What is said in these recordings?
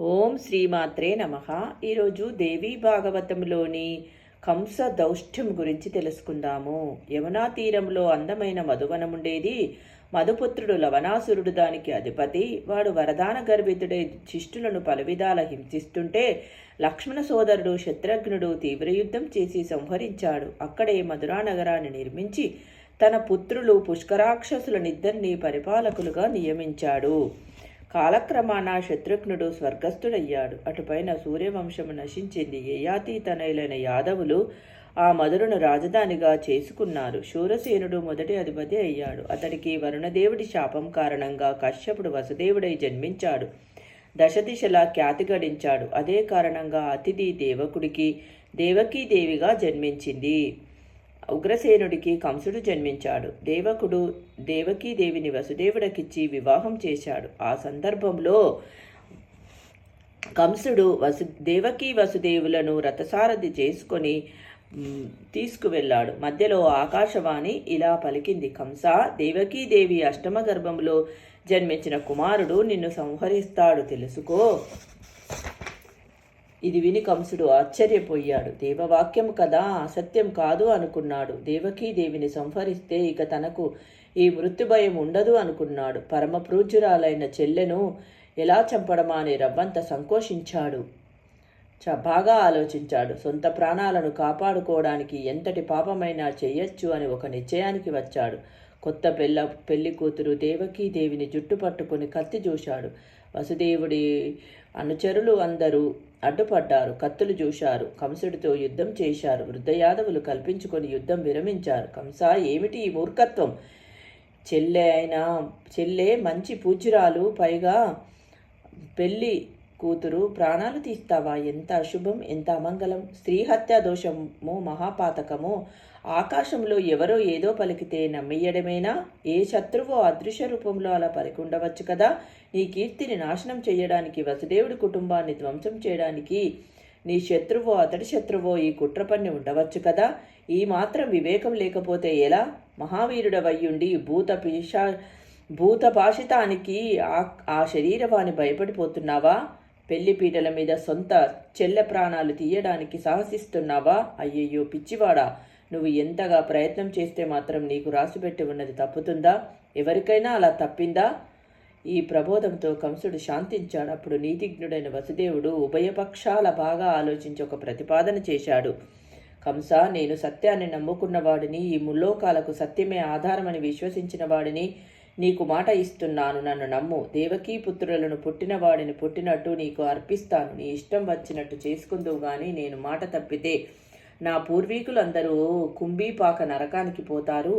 ఓం శ్రీమాత్రే నమ. ఈరోజు దేవీ భాగవతంలోని కంస దౌష్ట్యం గురించి తెలుసుకుందాము. యమునా తీరంలో అందమైన మధువనముండేది మధుపుత్రుడు లవణాసురుడు దానికి అధిపతి. వాడు వరదాన గర్భితుడై శిష్టులను పలువిధాల హింసిస్తుంటే లక్ష్మణ సోదరుడు శత్రుఘ్నుడు తీవ్రయుద్ధం చేసి సంహరించాడు. అక్కడే మధురా నగరాన్ని నిర్మించి తన పుత్రులు పుష్కరాక్షసులనిద్దరినీ పరిపాలకులుగా నియమించాడు. కాలక్రమాన శత్రుఘ్నుడు స్వర్గస్థుడయ్యాడు. అటుపైన సూర్యవంశము నశించింది. యయాతీతనైలైన యాదవులు ఆ మధురను రాజధానిగా చేసుకున్నారు. శూరసేనుడు మొదటి అధిపతి అయ్యాడు. అతడికి వరుణదేవుడి శాపం కారణంగా కశ్యపుడు వసుదేవుడై జన్మించాడు. దశదిశలా ఖ్యాతి గడించాడు. అదే కారణంగా అతిథి దేవకుడికి దేవకీదేవిగా జన్మించింది. ఉగ్రసేనుడికి కంసుడు జన్మించాడు. దేవకుడు దేవకీదేవిని వసుదేవుడికిచ్చి వివాహం చేశాడు. ఆ సందర్భంలో కంసుడు వసు దేవకీ వసుదేవులను రథసారథి చేసుకొని తీసుకువెళ్ళాడు. మధ్యలో ఆకాశవాణి ఇలా పలికింది కంస దేవకీదేవి అష్టమ గర్భంలో జన్మించిన కుమారుడు నిన్ను సంహరిస్తాడు తెలుసుకో. ఇది విని కంసుడు ఆశ్చర్యపోయాడు. దేవవాక్యం కదా? అసత్యం కాదు అనుకున్నాడు. దేవకీ దేవిని సంహరిస్తే ఇక తనకు ఈ మృత్యుభయం ఉండదు అనుకున్నాడు. పరమప్రూజురాలైన చెల్లెను ఎలా చంపడమా అని రవ్వంత సంకోచించాడు. చ బాగా ఆలోచించాడు. సొంత ప్రాణాలను కాపాడుకోవడానికి ఎంతటి పాపమైనా చెయ్యొచ్చు అని ఒక నిశ్చయానికి వచ్చాడు. కొత్త పెళ్ళ పెళ్ళి కూతురు దేవకీ దేవిని జుట్టు పట్టుకుని కత్తి చూశాడు. వసుదేవుడి అనుచరులు అందరూ అడ్డుపడ్డారు కత్తులు చూశారు కంసుడితో యుద్ధం చేశారు వృద్ధయాదవులు కల్పించుకొని యుద్ధం విరమించారు. కంస ఏమిటి ఈ మూర్ఖత్వం? చెల్లె అయినా చెల్లె మంచి పూజ్యురాలు పైగా పెళ్ళి కూతురు ప్రాణాలు తీస్తావా? ఎంత అశుభం ఎంత అమంగళం? స్త్రీ హత్యా దోషము మహాపాతకము ఆకాశంలో ఎవరో ఏదో పలికితే నమ్మియడమేనా ఏ శత్రువో అదృశ్య రూపంలో అలా పలికి ఉండవచ్చు కదా? నీ కీర్తిని నాశనం చేయడానికి వసుదేవుడి కుటుంబాన్ని ధ్వంసం చేయడానికి నీ శత్రువో అతడి శత్రువో ఈ కుట్ర పన్ని ఉండవచ్చు కదా? ఈ మాత్రం వివేకం లేకపోతే ఎలా? మహావీరుడవయ్యుండి భూత పీషా భూత భాషితానికి ఆ ఆ శరీరవాణి భయపడిపోతున్నావా? పెళ్ళిపీటల మీద సొంత చెల్లె ప్రాణాలు తీయడానికి సాహసిస్తున్నావా? అయ్యయ్యో పిచ్చివాడా. నువ్వు ఎంతగా ప్రయత్నం చేస్తే మాత్రం నీకు రాసిపెట్టి ఉన్నది తప్పుతుందా? ఎవరికైనా అలా తప్పిందా? ఈ ప్రబోధంతో కంసుడు శాంతించాడు. అప్పుడు నీతిజ్ఞుడైన వసుదేవుడు ఉభయపక్షాల బాగా ఆలోచించి ఒక ప్రతిపాదన చేశాడు. కంస నేను సత్యాన్ని నమ్ముకున్న వాడిని ఈ ముల్లోకాలకు సత్యమే ఆధారమని విశ్వసించిన వాడిని నీకు మాట ఇస్తున్నాను నన్ను నమ్ము. దేవకీ పుత్రులను పుట్టినవాడిని పుట్టినట్టు నీకు అర్పిస్తాను. నీ ఇష్టం వచ్చినట్టు చేసుకుందువు గాని నేను మాట తప్పితే నా పూర్వీకులందరూ కుంభీపాక నరకానికి పోతారు.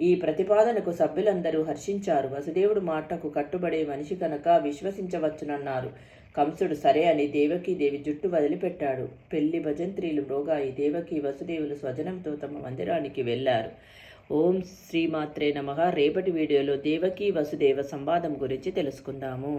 ఈ ప్రతిపాదనకు సభ్యులందరూ హర్షించారు. వసుదేవుడు మాటకు కట్టుబడే మనిషి కనుక విశ్వసించవచ్చునన్నారు. కంసుడు సరే అని దేవకీ దేవి జుట్టు వదిలిపెట్టాడు. పెళ్ళి భజంత్రీలు మృగాయి దేవకి వసుదేవులు స్వజనంతో తమ మందిరానికి వెళ్ళారు ఓం శ్రీమాత్రే నమ. రేపటి వీడియోలో దేవకీ వసుదేవ సంవాదం గురించి తెలుసుకుందాము.